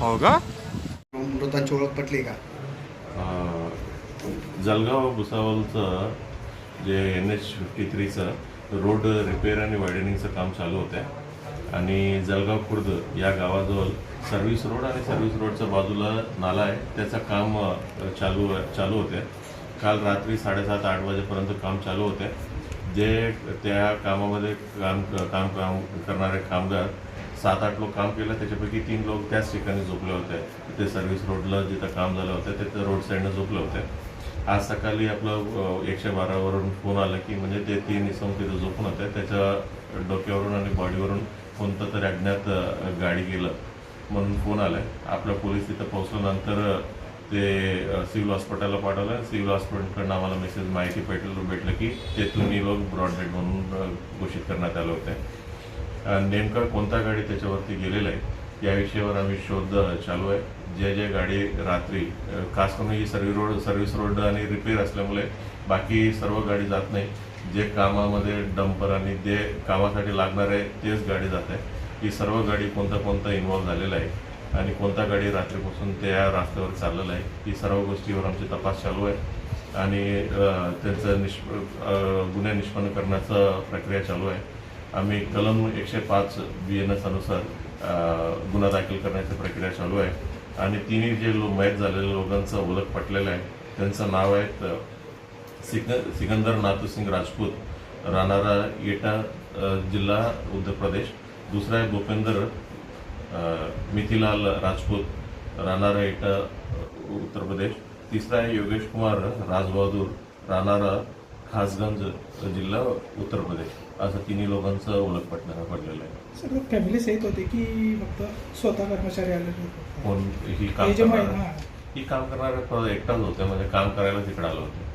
हो का मृतांची ओळख पटली का? अं, जळगाव भुसावळचं जे एन एच फिफ्टी थ्रीचं रोड रिपेअर आणि वायडनिंगचं काम चालू होतं आणि जळगाव खुर्द या गावाजवळ सर्व्हिस रोड आणि सर्व्हिस रोडच्या बाजूला नाला आहे. त्याचं काम चालू चालू होते काल रात्री साडेसात आठ वाजेपर्यंत काम चालू होते जे त्या कामामध्ये काम काम काम करणारे कामगार सात आठ लोक काम केलं त्याच्यापैकी तीन लोक त्याच ठिकाणी झोपले होते. तिथे सर्व्हिस रोडला जिथं काम झालं होतं ते रोड साईडनं झोपले होते. आज सकाळी आपलं एकशे बारावरून फोन आला की म्हणजे ते तीन इसम तिथं झोपून होते. त्याच्या डोक्यावरून आणि बॉडीवरून कोणतं तरी अज्ञात गाडी गेलं म्हणून फोन आलाय. आपल्या पोलीस तिथं पोहोचल्यानंतर ते सिव्हिल हॉस्पिटलला पाठवलं. सिव्हिल हॉस्पिटलकडनं आम्हाला मेसेज माहिती भेटलं भेटलं की ते तुम्ही लोक ब्रॉडबँड म्हणून घोषित करण्यात आले होते. नेमकं कोणता गाडी त्याच्यावरती गेलेला आहे या विषयावर आम्ही शोध चालू आहे. जे जे गाडी रात्री खास करून ही सर्व्हिस रोड सर्व्हिस रोड आणि रिपेअर असल्यामुळे बाकी सर्व गाडी जात नाही. जे कामामध्ये डंपर आणि जे कामासाठी लागणार आहे तेच गाडी जात आहे. ही सर्व गाडी कोणता कोणता इन्व्हॉल्व्ह झालेला आहे आणि कोणता गाडी रात्रीपासून त्या रस्त्यावर चाललेला आहे ही सर्व गोष्टीवर आमची तपास चालू आहे. आणि त्यांचं निष्प गुन्हे निष्पन्न करण्याचं प्रक्रिया चालू आहे. आम्ही कलम एकशे पाच बी एन एस अनुसार गुन्हा दाखल करण्याची प्रक्रिया चालू आहे. आणि तिन्ही जे लो मॅच झालेल्या लोकांचं ओळख पटलेलं आहे. त्यांचं नाव आहे सिक सिकंदर नाथूसिंग राजपूत. राहणारा येटा जिल्हा उत्तर प्रदेश. दुसरा आहे भूपेंद्र मिथिलाल राजपूत. राहणारा येटा उत्तर प्रदेश. तिसरा आहे योगेश कुमार राजबहादूर. राहणारा खासगंज जिल्हा उत्तर प्रदेश. असं तिन्ही लोकांचं ओळख पटलं पडलेलं आहे. सर फॅमिली सहित होते की फक्त स्वतः कर्मचारी आले होते? कोण ही काम हे करणारे. काम करणारे एकटाच होते म्हणजे काम करायला तिकडे आलं होतं.